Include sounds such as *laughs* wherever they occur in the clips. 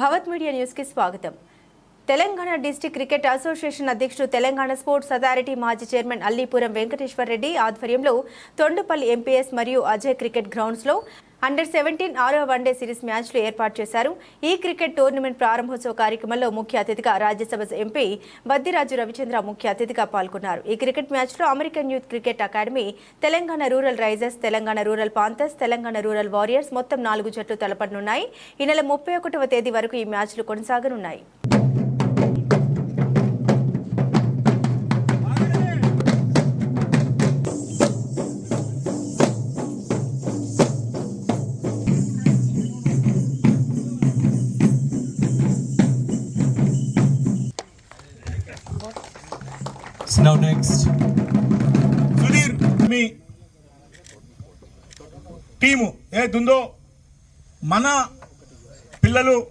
భవత్ media న్యూస్కి స్వాగతం. Telangana district cricket association అధ్యక్షుడు తెలంగాణ స్పోర్ట్స్ అథారిటీ మాజీ చైర్మన్ అల్లీపురం వెంకటేశ్వర రెడ్డి ఆధ్వర్యంలో తొండుపల్లి ఎంపీఎస్ మరియు అజయ్ క్రికెట్ గ్రౌండ్స్లో అండర్ సెవెంటీన్ ఆరో వన్డే సిరీస్ మ్యాచ్లు ఏర్పాటు చేశారు. ఈ క్రికెట్ టోర్నమెంట్ ప్రారంభోత్సవ కార్యక్రమంలో ముఖ్య అతిథిగా రాజ్యసభ ఎంపీ బద్దిరాజు రవిచంద్ర ముఖ్య అతిథిగా పాల్గొన్నారు. ఈ క్రికెట్ మ్యాచ్లో American youth cricket academy Telangana rural risers Telangana rural panthers Telangana rural warriors మొత్తం నాలుగు జట్లు తలపడనున్నాయి. ఈ నెల ముప్పై ఒకటవ తేదీ వరకు ఈ మ్యాచ్లు కొనసాగనున్నాయి. నెక్స్ట్ సుధీర్ మీ టీము. ఏదుందో మన పిల్లలు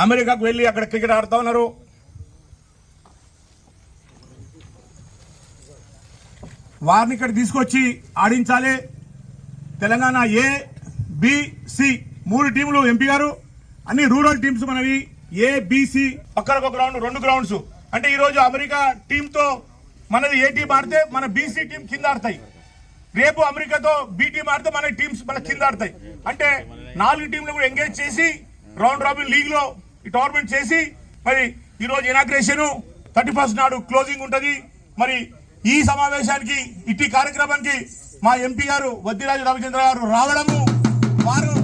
అమెరికాకు వెళ్ళి అక్కడ క్రికెట్ ఆడుతూ ఉన్నారు. వారిని ఇక్కడ తీసుకొచ్చి ఆడించాలి. తెలంగాణ ఏ బిసి మూడు టీములు ఎంపీ గారు. అన్ని రూరల్ టీమ్స్ మనవి. ఏబిసి బిసి ఒక్కరికొక గ్రౌండ్ రెండు గ్రౌండ్స్. అంటే ఈరోజు అమెరికా టీంతో మనది ఏ టీం ఆడితే మన బీసీ టీం కింద ఆడతాయి. రేపు అమెరికాతో బి టీం ఆడితే మన టీమ్స్ మన కింద ఆడతాయి. అంటే నాలుగు టీంలు కూడా ఎంగేజ్ చేసి రౌండ్ రాబిన్ లీగ్లో ఈ టోర్నమెంట్ చేసి మరి ఈ రోజు ఇనాగ్రేషన్ థర్టీ ఫస్ట్ నాడు క్లోజింగ్ ఉంటది. మరి ఈ సమావేశానికి ఇట్టి కార్యక్రమానికి మా ఎంపీ గారు వద్దిరాజు రవిచంద్ర గారు రావడము వారు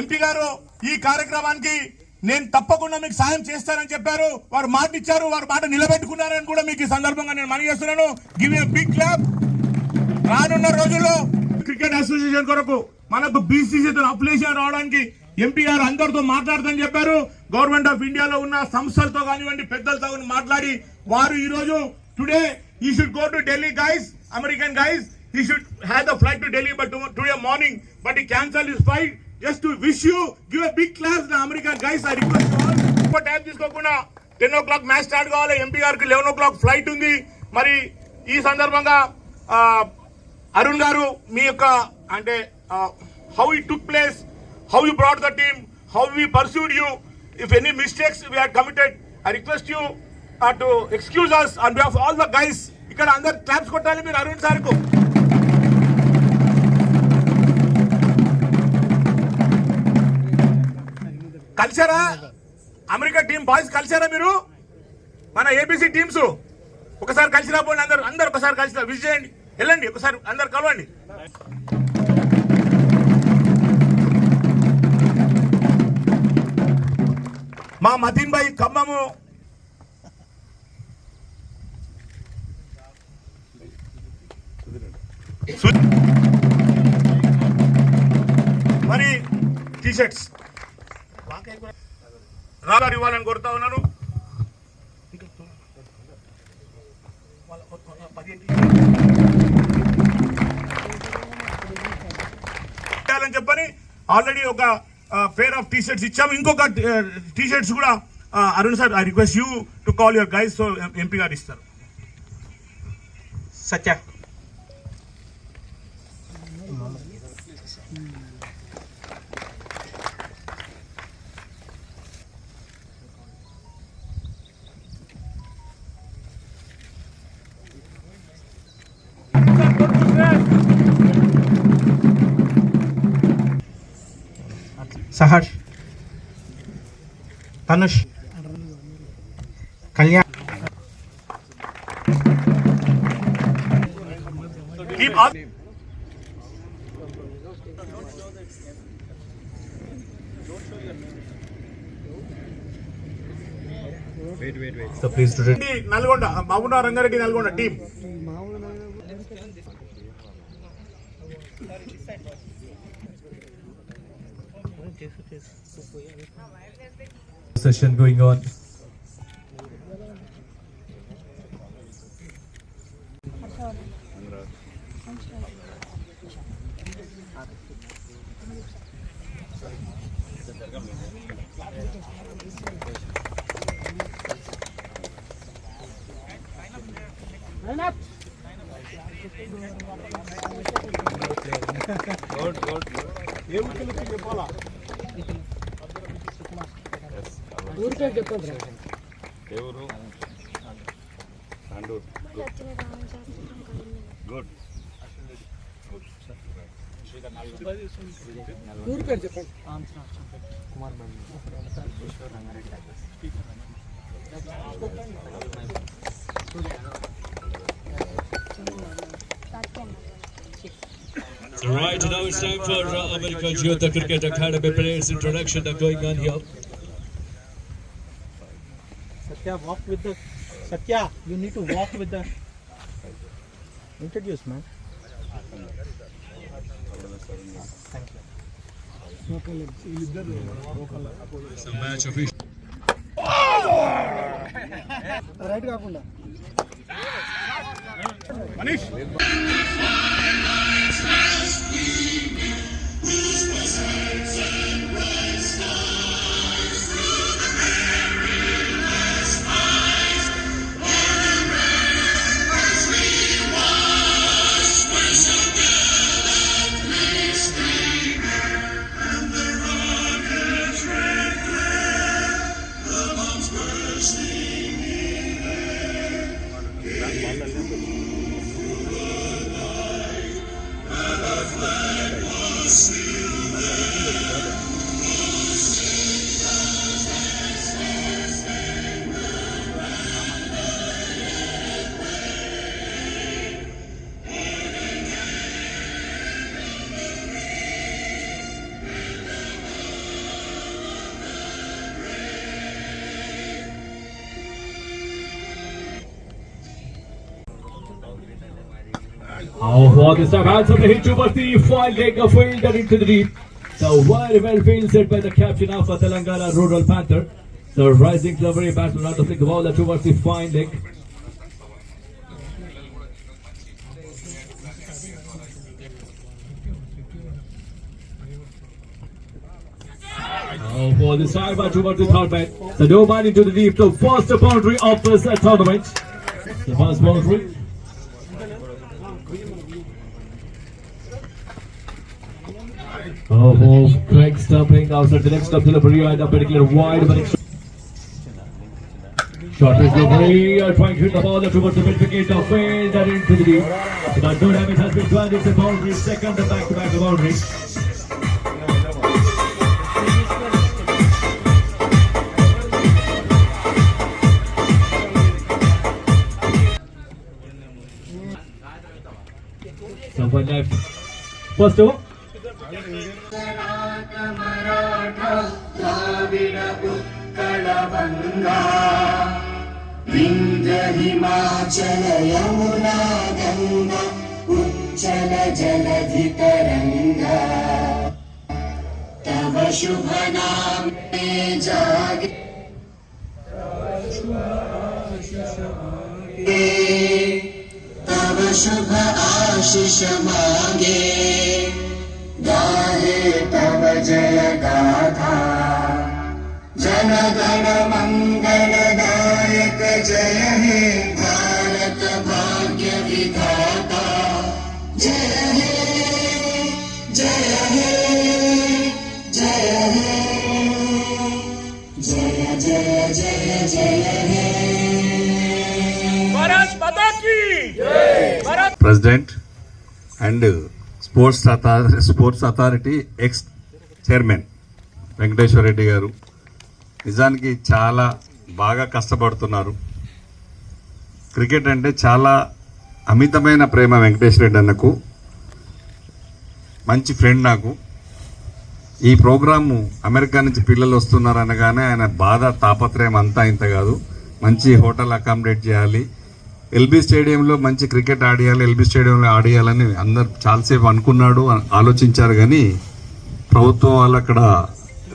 ఎంపీ గారు ఈ కార్యక్రమానికి నేను తప్పకుండా మీకు సాయం చేస్తానని చెప్పారు. వారు మాట ఇచ్చారు వారు మాట నిలబెట్టుకున్నారని కూడా మీకు ఈ సందర్భంగా నేను మనవి చేస్తున్నాను. గివ్ ఏ బిగ్ క్లాప్ రానున్న రోజుల్లో క్రికెట్ అసోసియేషన్ కొరకు మనకు బీసీసీతో అప్లికేషన్ రావడానికి ఎంపీ గారు అందరితో మాట్లాడతాని చెప్పారు. గవర్నమెంట్ ఆఫ్ ఇండియాలో ఉన్న సంస్థలతో కానివ్వండి పెద్దలతో కానీ మాట్లాడి వారు ఈ రోజు today we should go to Delhi guys American guys we should have the flight to Delhi but today morning but we cancel is flight just wish you give big class a America guys the American ఎక్కువ time తీసుకోకుండా ten o'clock match start కావాలి MP garu eleven o'clock flight ఉంది. మరి ఈ సందర్భంగా అరుణ్ గారు మీ యొక్క అంటే how you took place how you brought the team how you pursued you if any mistakes we had committed I request you to excuse us on behalf all the guys ఇక్కడ అందరు క్లాప్స్ కొట్టాలి మీరు అరుణ్ సార్కు కలిసారా America team boys కలిసారా మీరు? మన ABC teams ఒకసారి కలిసి రాబోండి అందరు. అందరు ఒకసారి కలిసి విజిట్ చేయండి. వెళ్ళండి. ఒకసారి అందరు కలవండి. మా మదీన్ భాయ్ ఖమ్మము. మరి టీషర్ట్స్. రాగారు ఇవ్వాలని కోరుతా ఉన్నాను చేయాలని చెప్పని ఆల్రెడీ ఒక పేర్ ఆఫ్ టీ షర్ట్స్ ఇచ్చాము. ఇంకొక టీ షర్ట్స్ కూడా Arun sir I request you to call your guys so MP garu ఇస్తారు. Satya. Saharsh Tanush Kalyan. Nalgonda Mahbub Rangareddy Nalgonda team Session going on. ఏమిటి చెప్పాలా ఎవరు Tandur good So right now it's time for uh, America's Youth Cricket Academy players introduction that going on here. Satya, walk with the. Satya, you need to walk with the. Introduce, man. So match official. Right కాకుండా Manish Oh, for this time, hands up the hit the fine leg of fielder into the deep. So very well fielded by the captain of Telangana Rural Panther. The rising clever batsman out of the ball towards the fine leg. Oh, for the side by towards the third man. So no man into the deep. The first boundary of this tournament. The first boundary. Oh, Craig stumping outside the next stop to the Berea and a particular wide but Shot is away, trying to hit the ball, the triple to midfield, a failed that into the deep. So that no damage has been done, it's a boundary, second the back to back boundary. Someone left. First over. Himachal Yamuna Ganga उच्चल जलधितरङ्गा तव शुभ नामे जागे। तव शुभ आशिष मागे। गाहे तव जय गाथा। जनगण मङ्गलदायक जय हे भारत भाग्य विधाता जय हे जय हे जय हे जय जय जय जय हे president and sports authority sports authority ex chairman Venkateswara Reddy garu నిజానికి చాలా బాగా కష్టపడుతున్నారు. క్రికెట్ అంటే చాలా అమితమైన ప్రేమ వెంకటేష్ రెడ్డి అన్నకు. మంచి ఫ్రెండ్ నాకు. ఈ ప్రోగ్రాము అమెరికా నుంచి పిల్లలు వస్తున్నారు అనగానే ఆయన బాధ తాపత్రయం అంతా ఇంత కాదు. మంచి హోటల్ అకామిడేట్ చేయాలి. ఎల్బీ స్టేడియంలో మంచి క్రికెట్ ఆడియాలి ఎల్బీ స్టేడియంలో ఆడియాలని అందరు చాలాసేపు అనుకున్నాడు ఆలోచించారు. కానీ ప్రభుత్వం వాళ్ళు అక్కడ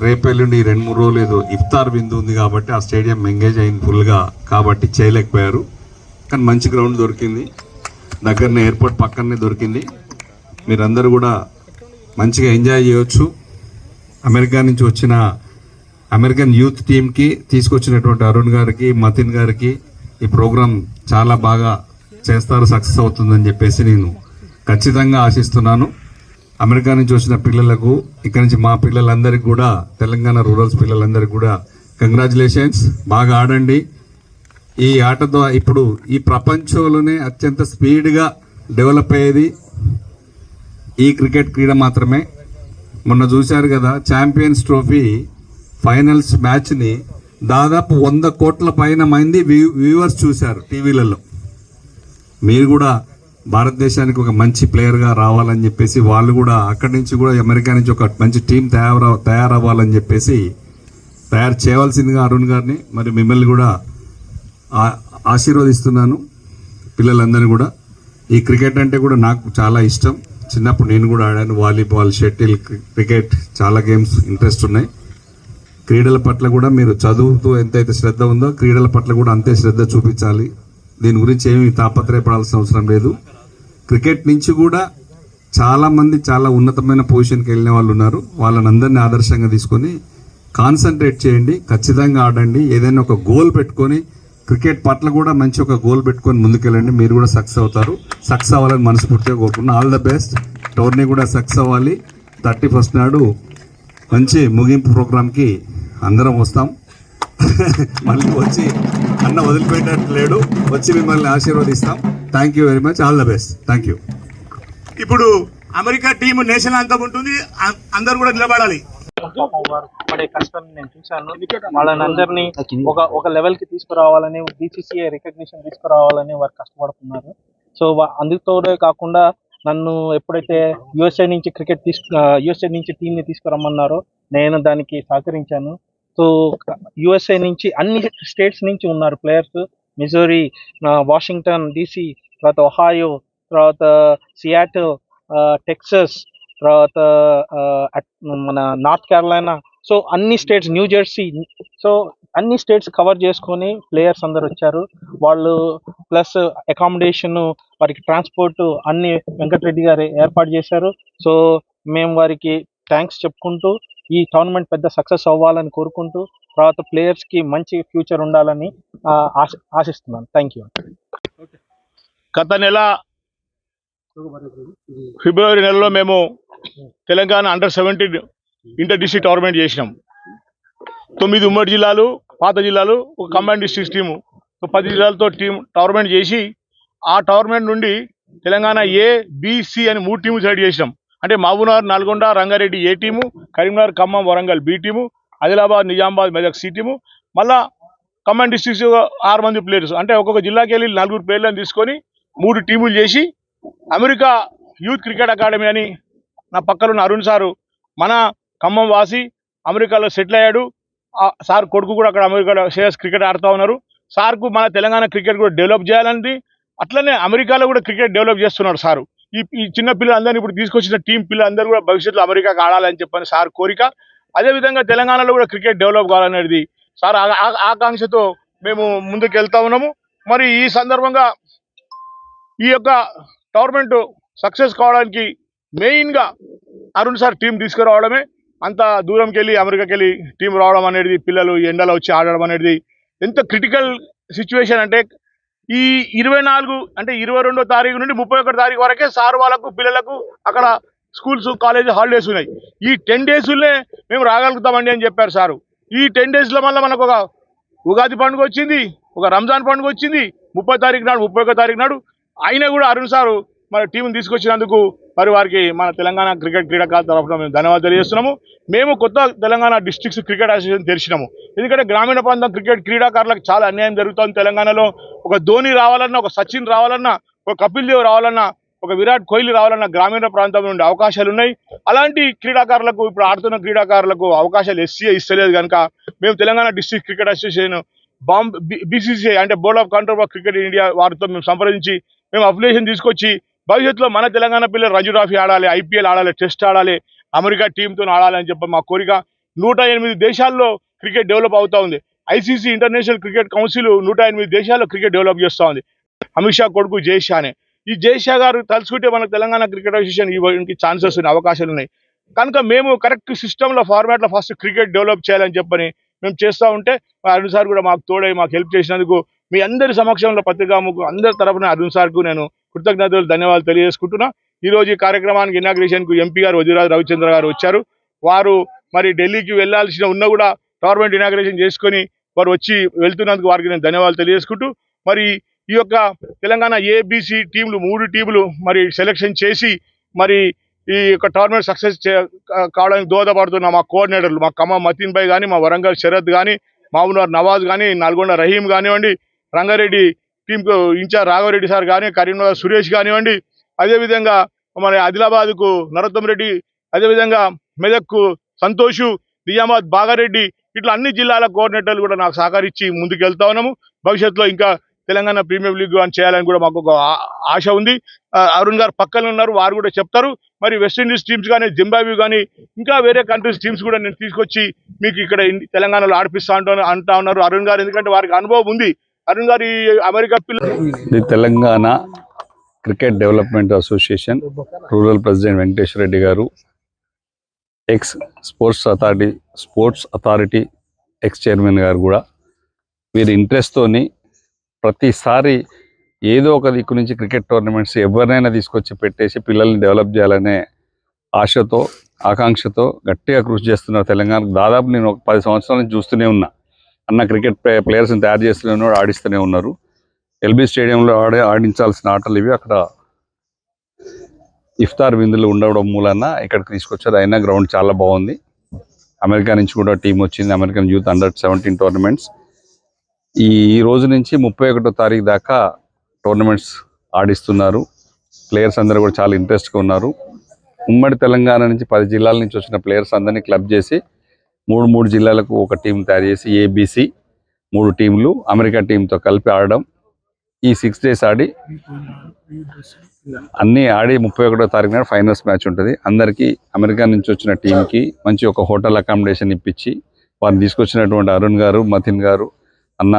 రేపెల్లుండి రెండు మూడు రోజులు ఏదో ఇఫ్తార్ విందు ఉంది కాబట్టి ఆ స్టేడియం ఎంగేజ్ అయింది ఫుల్గా కాబట్టి చేయలేకపోయారు. కానీ మంచి గ్రౌండ్ దొరికింది. దగ్గరనే ఎయిర్పోర్ట్ పక్కనే దొరికింది. మీరందరూ కూడా మంచిగా ఎంజాయ్ చేయొచ్చు. అమెరికా నుంచి వచ్చిన అమెరికన్ యూత్ టీంకి తీసుకొచ్చినటువంటి అరుణ్ గారికి మతిన్ గారికి ఈ ప్రోగ్రాం చాలా బాగా చేస్తారు సక్సెస్ అవుతుందని చెప్పేసి నేను ఖచ్చితంగా ఆశిస్తున్నాను. అమెరికా నుంచి వచ్చిన పిల్లలకు ఇక్కడ నుంచి మా పిల్లలందరికీ కూడా తెలంగాణ రూరల్స్ పిల్లలందరికీ కూడా కంగ్రాచులేషన్స్ బాగా ఆడండి. ఈ ఆట ద్వారా ఇప్పుడు ఈ ప్రపంచంలోనే అత్యంత స్పీడ్గా డెవలప్ అయ్యేది ఈ క్రికెట్ క్రీడ మాత్రమే. మొన్న చూశారు కదా ఛాంపియన్స్ ట్రోఫీ ఫైనల్స్ మ్యాచ్ని దాదాపు వంద కోట్ల పైన మంది వ్యూ వ్యూవర్స్ చూశారు టీవీలలో. మీరు కూడా భారతదేశానికి ఒక మంచి ప్లేయర్గా రావాలని చెప్పేసి వాళ్ళు కూడా అక్కడి నుంచి కూడా అమెరికా నుంచి ఒక మంచి టీం తయారు తయారవ్వాలని చెప్పేసి తయారు చేయవలసిందిగా అరుణ్ గారిని మరి మిమ్మల్ని కూడా ఆశీర్వదిస్తున్నాను పిల్లలందరినీ కూడా. ఈ క్రికెట్ అంటే కూడా నాకు చాలా ఇష్టం. చిన్నప్పుడు నేను కూడా ఆడాను వాలీబాల్ షటిల్ క్రికెట్ చాలా గేమ్స్ ఇంట్రెస్ట్ ఉన్నాయి. క్రీడల పట్ల కూడా మీరు చదువుతూ ఎంతైతే శ్రద్ధ ఉందో క్రీడల పట్ల కూడా అంతే శ్రద్ధ చూపించాలి. దీని గురించి ఏమి తాపత్రయపడాల్సిన అవసరం లేదు. క్రికెట్ నుంచి కూడా చాలామంది చాలా ఉన్నతమైన పొజిషన్కి వెళ్ళిన వాళ్ళు ఉన్నారు. వాళ్ళని అందరినీ ఆదర్శంగా తీసుకొని కాన్సన్ట్రేట్ చేయండి ఖచ్చితంగా ఆడండి. ఏదైనా ఒక గోల్ పెట్టుకొని క్రికెట్ పట్ల కూడా మంచి ఒక గోల్ పెట్టుకొని ముందుకెళ్ళండి. మీరు కూడా సక్సెస్ అవుతారు. సక్సెస్ అవ్వాలని మనస్ఫూర్తిగా కోరుకున్నాను ఆల్ ద బెస్ట్ టోర్నీ కూడా సక్సెస్ అవ్వాలి. థర్టీ ఫస్ట్ నాడు మంచి ముగింపు ప్రోగ్రామ్కి అందరం వస్తాం. *laughs* మళ్ళీ వచ్చి అన్న వదిలిపెట్టేట్టు లేడు వచ్చి మిమ్మల్ని ఆశీర్వదిస్తాం. Thank you very much all the best thank you ఇప్పుడు అమెరికా టీం నేషనల్ అంతం ఉంటుంది. అందరు కూడా నిలబడాలి. పడే కష్టం నేను చూశాను. వాళ్ళని అందరినీ ఒక ఒక లెవెల్కి తీసుకురావాలని బీసీసీఐ రికగ్నిషన్ తీసుకురావాలని వారు కష్టపడుతున్నారు. సో అందుతోనే కాకుండా నన్ను ఎప్పుడైతే యుఎస్ఏ నుంచి క్రికెట్ తీసుకు యుఎస్ఏ నుంచి టీంని తీసుకురమ్మన్నారో నేను దానికి సహకరించాను. సో యుఎస్ఏ నుంచి అన్ని స్టేట్స్ నుంచి ఉన్నారు ప్లేయర్స్ మిజోరీ వాషింగ్టన్ డీసీ తర్వాత ఒహాయో తర్వాత సియాటిల్ టెక్సస్ తర్వాత మన నార్త్ కేరళనా సో అన్ని స్టేట్స్ న్యూ జెర్సీ సో అన్ని స్టేట్స్ కవర్ చేసుకొని ప్లేయర్స్ అందరు వచ్చారు. వాళ్ళు ప్లస్ అకామిడేషన్ వారికి ట్రాన్స్పోర్ట్ అన్ని వెంకటరెడ్డి గారు ఏర్పాటు చేశారు. సో మేము వారికి థ్యాంక్స్ చెప్పుకుంటూ ఈ టోర్నమెంట్ పెద్ద సక్సెస్ అవ్వాలని కోరుకుంటూ తర్వాత ప్లేయర్స్కి మంచి ఫ్యూచర్ ఉండాలని ఆశ ఆశిస్తున్నాను. థ్యాంక్ యూ గత నెల ఫిబ్రవరి నెలలో మేము Telangana under seventeen inter district tournament చేసినాం. తొమ్మిది ఉమ్మడి జిల్లాలు పాత జిల్లాలు ఒక కంబైన్ డిస్ట్రిక్ట్ టీము పది జిల్లాలతో టీం టోర్నమెంట్ చేసి ఆ టోర్నమెంట్ నుండి తెలంగాణ ఏ బిసి అని మూడు టీములు సెలెక్ట్ చేసినాం. అంటే Mahabubnagar Nalgonda Rangareddy A team Karimnagar Khammam Warangal B team Adilabad Nizamabad Medak C team. మళ్ళా కమాండ్ డిస్ట్రిక్ట్స్ ఆరు మంది ప్లేయర్స్. అంటే ఒక్కొక్క జిల్లాకి వెళ్ళి నలుగురు ప్లేయర్లను తీసుకొని మూడు టీములు చేసి అమెరికా యూత్ క్రికెట్ అకాడమీ అని నా పక్కన ఉన్న అరుణ్ సారు మన ఖమ్మం వాసి అమెరికాలో సెటిల్ అయ్యాడు. సార్ కొడుకు కూడా అక్కడ అమెరికాలో శ్రేయస్ క్రికెట్ ఆడుతూ ఉన్నారు. సార్కు మన తెలంగాణ క్రికెట్ కూడా డెవలప్ చేయాలని అట్లనే అమెరికాలో కూడా క్రికెట్ డెవలప్ చేస్తున్నాడు సారు. ఈ ఈ చిన్న పిల్లలందరినీ ఇప్పుడు తీసుకొచ్చిన టీం పిల్లలందరూ కూడా భవిష్యత్తులో అమెరికాకు ఆడాలని చెప్పని సార్ కోరిక. అదేవిధంగా తెలంగాణలో కూడా క్రికెట్ డెవలప్ కావాలనేది సార్ ఆ- ఆకాంక్షతో మేము ముందుకు వెళ్తా ఉన్నాము. మరి ఈ సందర్భంగా ఈ యొక్క టోర్నమెంట్ సక్సెస్ కావడానికి మెయిన్గా అరుణ్ సార్ టీం తీసుకురావడమే. అంత దూరంకి వెళ్ళి అమెరికాకి వెళ్ళి టీం రావడం అనేది పిల్లలు ఎండలో వచ్చి ఆడడం అనేది ఎంత క్రిటికల్ సిచ్యువేషన్ అంటే ఈ ఇరవై నాలుగు అంటే ఇరవై రెండో తారీఖు నుండి ముప్పై ఒకటి తారీఖు వరకే సార్ వాళ్ళకు పిల్లలకు అక్కడ స్కూల్స్ కాలేజ్ హాలిడేస్ ఉన్నాయి. ఈ టెన్ డేస్లోనే మేము రాగలుగుతామండి అని చెప్పారు సారు. ఈ టెన్ డేస్లో మళ్ళీ మనకు ఒక ఉగాది పండుగ వచ్చింది ఒక రంజాన్ పండుగ వచ్చింది ముప్పై తారీఖు నాడు ముప్పై ఒక తారీఖు నాడు అయినా కూడా అరుణ్ సారు మన టీం తీసుకొచ్చినందుకు మరి వారికి మన తెలంగాణ క్రికెట్ క్రీడాకారుల తరఫున మేము ధన్యవాదాలు తెలియజేస్తున్నాము. మేము కొత్త తెలంగాణ డిస్ట్రిక్ట్స్ క్రికెట్ అసోసియేషన్ తెరిచినాము. ఎందుకంటే గ్రామీణ ప్రాంతం క్రికెట్ క్రీడాకారులకు చాలా అన్యాయం జరుగుతుంది తెలంగాణలో. ఒక ధోని రావాలన్నా ఒక సచిన్ రావాలన్నా ఒక కపిల్ దేవ్ రావాలన్నా ఒక విరాట్ కోహ్లీ రావాలన్న గ్రామీణ ప్రాంతం నుండి అవకాశాలు ఉన్నాయి. అలాంటి క్రీడాకారులకు ఇప్పుడు ఆడుతున్న క్రీడాకారులకు అవకాశాలు ఎస్సీ ఇస్తలేదు కనుక మేము Telangana district cricket association Bombay BCCI అంటే board of control of cricket India వారితో మేము సంప్రదించి మేము అఫిలియేషన్ తీసుకొచ్చి భవిష్యత్తులో మన తెలంగాణ పిల్లలు రంజీ ట్రాఫీ ఆడాలి ఐపీఎల్ ఆడాలి టెస్ట్ ఆడాలి అమెరికా టీంతో ఆడాలి అని చెప్పి మా కోరిక. నూట ఎనిమిది దేశాల్లో క్రికెట్ డెవలప్ అవుతా ఉంది. ఐసీసీ ఇంటర్నేషనల్ క్రికెట్ కౌన్సిల్ నూట ఎనిమిది దేశాల్లో క్రికెట్ డెవలప్ చేస్తూ ఉంది. అమిత్ షా కొడుకు జై షానే. ఈ జై షా గారు తలుచుకుంటే మన తెలంగాణ క్రికెట్ అసోసియేషన్ ఇవ్వడానికి ఛాన్సెస్ ఉన్నాయి అవకాశాలు ఉన్నాయి. కనుక మేము కరెక్ట్ సిస్టంలో ఫార్మాట్లో ఫస్ట్ క్రికెట్ డెవలప్ చేయాలని చెప్పని మేము చేస్తూ ఉంటే మా అరుణ్ సార్ కూడా మాకు తోడై మాకు హెల్ప్ చేసినందుకు మీ అందరి సమక్షంలో పత్రికాముకు అందరి తరఫున అరుణ్ సార్కు నేను కృతజ్ఞతలు ధన్యవాదాలు తెలియజేసుకుంటున్నా. ఈ రోజు ఈ కార్యక్రమానికి ఇనాగ్రేషన్కు ఎంపీ గారు వదిరాజు రవిచంద్ర గారు వచ్చారు. వారు మరి ఢిల్లీకి వెళ్ళాల్సిన ఉన్నా కూడా గవర్నమెంట్ ఇనాగ్రేషన్ చేసుకొని వారు వచ్చి వెళ్తున్నందుకు వారికి నేను ధన్యవాదాలు తెలియజేసుకుంటూ మరి ఈ యొక్క తెలంగాణ ఏబిసి టీంలు మూడు టీంలు మరి సెలెక్షన్ చేసి మరి ఈ యొక్క టోర్నమెంట్ సక్సెస్ కావడానికి దోహదపడుతున్న మా కోఆర్డినేటర్లు మా ఖమ్మం మతీన్ భాయ్ కానీ మా వరంగల్ శరత్ కానీ మామూలు నవాజ్ కానీ నల్గొండ రహీం కానివ్వండి రంగారెడ్డి టీంకు ఇన్ఛార్జ్ రాఘవరెడ్డి సార్ కానీ కరీంనగర్ సురేష్ కానివ్వండి అదేవిధంగా మన ఆదిలాబాద్కు నరోత్తం రెడ్డి అదేవిధంగా మెదక్కు సంతోషు నిజామాబాద్ బాగారెడ్డి ఇట్లా అన్ని జిల్లాల కోఆర్డినేటర్లు కూడా నాకు సహకరించి ముందుకు వెళ్తా ఉన్నాము. భవిష్యత్తులో ఇంకా తెలంగాణ ప్రీమియర్ లీగ్ అని చేయాలని కూడా మాకు ఒక ఆశ ఉంది. అరుణ్ గారు పక్కన ఉన్నారు వారు కూడా చెప్తారు. మరి వెస్టిండీస్ టీమ్స్ కానీ జింబాబ్వే కానీ ఇంకా వేరే కంట్రీస్ టీమ్స్ కూడా నేను తీసుకొచ్చి మీకు ఇక్కడ తెలంగాణలో ఆడిపిస్తా అంటూ అంటా ఉన్నారు అరుణ్ గారు. ఎందుకంటే వారికి అనుభవం ఉంది. అరుణ్ గారు ఈ అమెరికా పిల్ల Telangana cricket development association rural president Venkateswara Reddy garu ex sports authority sports authority ex chairman garu కూడా. వీరి ఇంట్రెస్ట్తోని ప్రతిసారి ఏదో ఒక దిక్కు నుంచి క్రికెట్ టోర్నమెంట్స్ ఎవరినైనా తీసుకొచ్చి పెట్టేసి పిల్లల్ని డెవలప్ చేయాలనే ఆశతో ఆకాంక్షతో గట్టిగా కృషి చేస్తున్నారు తెలంగాణకు దాదాపు నేను ఒక పది సంవత్సరాల నుంచి చూస్తూనే ఉన్నా. అన్న క్రికెట్ ప్లేయర్స్ని తయారు చేస్తూనే ఆడిస్తూనే ఉన్నారు. ఎల్బీ స్టేడియంలో ఆడే ఆడించాల్సిన ఆటలు ఇవి. అక్కడ ఇఫ్తార్ విందులు ఉండడం మూలన ఇక్కడికి తీసుకొచ్చారు. అయినా గ్రౌండ్ చాలా బాగుంది. అమెరికా నుంచి కూడా టీం వచ్చింది. American youth under seventeen tournaments ఈ ఈ రోజు నుంచి ముప్పై ఒకటో తారీఖు దాకా టోర్నమెంట్స్ ఆడిస్తున్నారు. ప్లేయర్స్ అందరూ కూడా చాలా ఇంట్రెస్ట్గా ఉన్నారు. ఉమ్మడి తెలంగాణ నుంచి పది జిల్లాల నుంచి వచ్చిన ప్లేయర్స్ అందరినీ క్లబ్ చేసి మూడు మూడు జిల్లాలకు ఒక టీం తయారు చేసి ఏబీసీ మూడు టీంలు అమెరికా టీంతో కలిపి ఆడడం. ఈ సిక్స్ డేస్ ఆడి అన్నీ ఆడి ముప్పై ఒకటో తారీఖు నాడు ఫైనల్స్ మ్యాచ్ ఉంటుంది. అందరికీ అమెరికా నుంచి వచ్చిన టీంకి మంచి ఒక హోటల్ అకామిడేషన్ ఇప్పించి వారిని తీసుకొచ్చినటువంటి అరుణ్ గారు మతిన్ గారు అన్న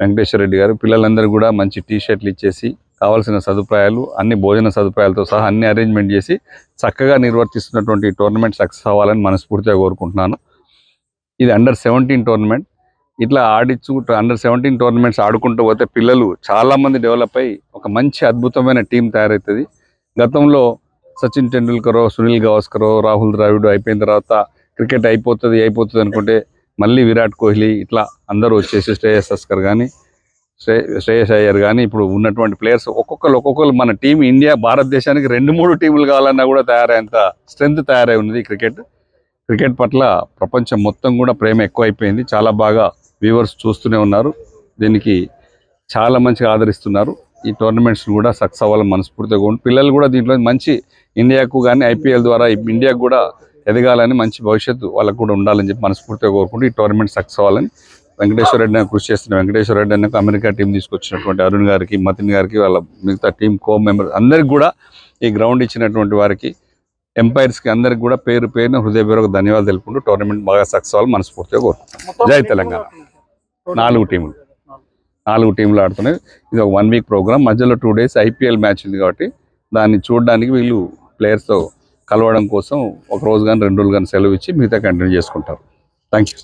వెంకటేశ్వర రెడ్డి గారు పిల్లలందరూ కూడా మంచి టీ షర్ట్లు ఇచ్చేసి కావాల్సిన సదుపాయాలు అన్ని భోజన సదుపాయాలతో సహా అన్ని అరేంజ్మెంట్ చేసి చక్కగా నిర్వర్తిస్తున్నటువంటి టోర్నమెంట్ సక్సెస్ అవ్వాలని మనస్ఫూర్తిగా కోరుకుంటున్నాను. ఇది అండర్ సెవెంటీన్ టోర్నమెంట్ ఇట్లా ఆడిచ్చు అండర్ సెవెంటీన్ టోర్నమెంట్స్ ఆడుకుంటూ పోతే పిల్లలు చాలా మంది డెవలప్ అయ్యి ఒక మంచి అద్భుతమైన టీం తయారవుతుంది గతంలో సచిన్ టెండూల్కర్ సునీల్ గవాస్కర్ రాహుల్ ద్రావిడ్ అయిపోయిన తర్వాత క్రికెట్ అయిపోతుంది అయిపోతుంది అనుకుంటే మళ్ళీ విరాట్ కోహ్లీ ఇట్లా అందరూ వచ్చేసి శ్రేయస్ అస్కర్ కానీ శ్రే శ్రేయస్ అయ్యర్ కానీ ఇప్పుడు ఉన్నటువంటి ప్లేయర్స్ ఒక్కొక్కరు ఒక్కొక్కరు మన టీం ఇండియా భారతదేశానికి రెండు మూడు టీములు కావాలన్నా కూడా తయారైనంత స్ట్రెంగ్త్ తయారై ఉన్నది క్రికెట్ క్రికెట్ పట్ల ప్రపంచం మొత్తం కూడా ప్రేమ ఎక్కువైపోయింది. చాలా బాగా వ్యూవర్స్ చూస్తూనే ఉన్నారు. దీనికి చాలా మంచిగా ఆదరిస్తున్నారు. ఈ టోర్నమెంట్స్ కూడా సక్సెస్ అవ్వాలని మనస్ఫూర్తిగా కోరు- పిల్లలు కూడా దీంట్లో మంచి ఇండియాకు కానీ ఐపీఎల్ ద్వారా ఇండియాకు కూడా ఎదగాలని మంచి భవిష్యత్తు వాళ్ళకు కూడా ఉండాలని చెప్పి మనస్ఫూర్తిగా కోరుకుంటూ ఈ టోర్నమెంట్ సక్సెస్ అవ్వాలని వెంకటేశ్వర రెడ్డి నాకు కృషి చేస్తున్న వెంకటేశ్వర రెడ్డి అన్నకు అమెరికా టీం తీసుకొచ్చినటువంటి అరుణ్ గారికి మతిన్ గారికి వాళ్ళ మిగతా టీం కో మెంబర్ అందరికి కూడా ఈ గ్రౌండ్ ఇచ్చినటువంటి వారికి ఎంపైర్స్కి అందరికి కూడా పేరు పేరున హృదయపూర్వక ధన్యవాదాలు తెలుపుకుంటూ టోర్నమెంట్ బాగా సక్సెస్ అవ్వాలి మనస్ఫూర్తిగా కోరుకుంటున్నాను జై తెలంగాణ. నాలుగు టీములు. నాలుగు టీంలు ఆడుతున్నాయి. ఇది ఒక వన్ వీక్ ప్రోగ్రామ్. మధ్యలో టూ డేస్ ఐపీఎల్ మ్యాచ్ ఉంది కాబట్టి దాన్ని చూడడానికి వీళ్ళు ప్లేయర్స్తో కలవడం కోసం ఒక రోజు కానీ రెండు రోజులు కానీ సెలవు ఇచ్చి మిగతా కంటిన్యూ చేసుకుంటారు. Thank you